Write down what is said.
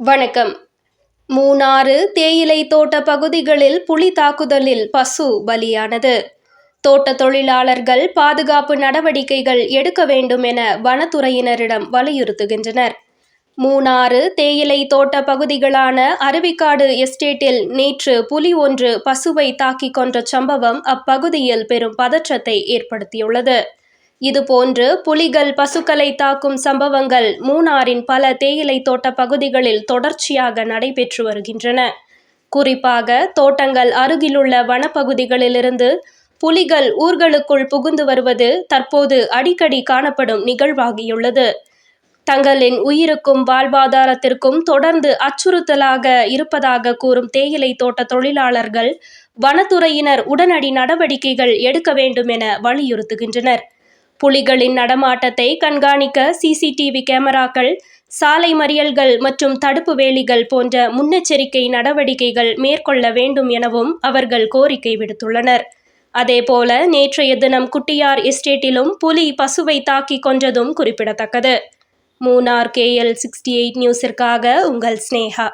வணக்கம். மூணாறு தேயிலை தோட்ட பகுதிகளில் புலி தாக்குதலில் பசு பலியானது. தோட்ட தொழிலாளர்கள் பாதுகாப்பு நடவடிக்கைகள் எடுக்க வேண்டும் என வனத்துறையினரிடம் வலியுறுத்துகின்றனர். மூணாறு தேயிலை தோட்ட பகுதிகளான அருவிக்காடு எஸ்டேட்டில் நேற்று புலி ஒன்று பசுவை தாக்கிக் கொன்ற சம்பவம் அப்பகுதியில் பெரும் பதற்றத்தை ஏற்படுத்தியுள்ளது. இதுபோன்று புலிகள் பசுக்களை தாக்கும் சம்பவங்கள் மூணாரின் பல தேயிலை தோட்ட பகுதிகளில் தொடர்ச்சியாக நடைபெற்று வருகின்றன. குறிப்பாக தோட்டங்கள் அருகிலுள்ள வனப்பகுதிகளிலிருந்து புலிகள் ஊர்களுக்குள் புகுந்து வருவது தற்போது அடிக்கடி காணப்படும் நிகழ்வாகியுள்ளது. தங்களின் உயிருக்கும் வாழ்வாதாரத்திற்கும் தொடர்ந்து அச்சுறுத்தலாக இருப்பதாக கூறும் தேயிலை தோட்ட தொழிலாளர்கள் வனத்துறையினர் உடனடி நடவடிக்கைகள் எடுக்க வேண்டும் என வலியுறுத்துகின்றனர். புலிகளின் நடமாட்டத்தை கண்காணிக்க சிசிடிவி கேமராக்கள் சாலை மறியல்கள் மற்றும் தடுப்பு வேலிகள் போன்ற முன்னெச்சரிக்கை நடவடிக்கைகள் மேற்கொள்ள வேண்டும் எனவும் அவர்கள் கோரிக்கை விடுத்துள்ளனர். அதேபோல நேற்றைய தினம் குட்டியார் எஸ்டேட்டிலும் புலி பசுவை தாக்கி கொன்றதும் குறிப்பிடத்தக்கது. மூனார் கேஎல் சிக்ஸ்டி எயிட் நியூஸிற்காக உங்கள் ஸ்னேகா.